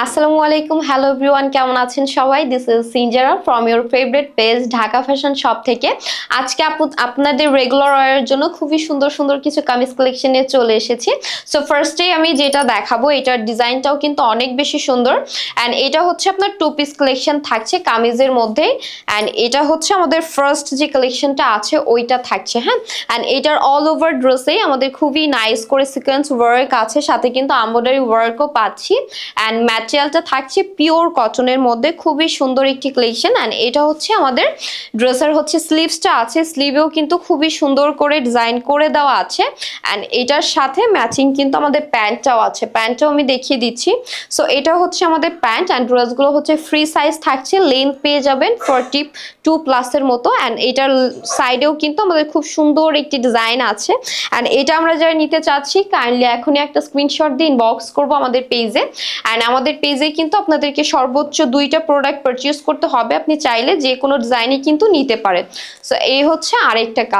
আসসালামু আলাইকুম, hello everyone, কেমন আছেন সবাই? This is Sinjara from your favourite page Dhaka fashion shop থেকে। আজকে আপু- আপনাদের রেগুলার ওয়ারের জন্য খুবই সুন্দর সুন্দর কিছু কামিজ কালেকশন নিয়ে চলে এসেছি। সো ফার্স্টেই আমি যেটা দেখাবো, এটার ডিজাইনটাও কিন্তু অনেক বেশি সুন্দর। অ্যান্ড এটা হচ্ছে আপনার টু পিস কালেকশন থাকছে কামিজের মধ্যেই অ্যান্ড এটা হচ্ছে আমাদের ফার্স্ট যে কালেকশনটা আছে, ওইটা থাকছে হ্যাঁ? অ্যান্ড এটার অল ওভার ড্রেসেই আমাদের খুবই নাইস করে সিকোয়েন্স ওয়ার্ক আছে। সাথে কিন্তু এমব্রয়ডারি ওয়ার্কও পাচ্ছি। অ্যান্ড ম্যাটেরিয়ালটা থাকছে পিওর কটনের মধ্যে। খুবই সুন্দর একটি কালেকশন অ্যান্ড এটা হচ্ছে আমাদের ড্রেসের হচ্ছে স্লিভসটা আছে। স্লিভেও কিন্তু খুবই সুন্দর করে ডিজাইন করে দেওয়া আছে। অ্যান্ড এটার সাথে ম্যাচিং কিন্তু আমাদের প্যান্টটাও আছে। প্যান্টটাও আমি দেখিয়ে দিচ্ছি। সো এটা হচ্ছে আমাদের প্যান্ট অ্যান্ড ড্রেসগুলো হচ্ছে ফ্রি সাইজ থাকছে। লেন্থ পেয়ে যাবেন ফর্টি টু প্লাসের মতো। অ্যান্ড এটার সাইডেও কিন্তু আমাদের খুব সুন্দর একটি ডিজাইন আছে। অ্যান্ড এটা আমরা যারা নিতে চাচ্ছি কাইন্ডলি এখনই একটা স্ক্রিনশট দিয়ে ইনবক্স করব আমাদের পেজে অ্যান্ড আমাদের পেজে কিন্তু আপনাদেরকে সর্বোচ্চ দুইটা প্রোডাক্ট পারচেস করতে হবে। আপনি চাইলে যে কোনো ডিজাইনই কিন্তু নিতে পারেন। সো এই হচ্ছে আরেকটা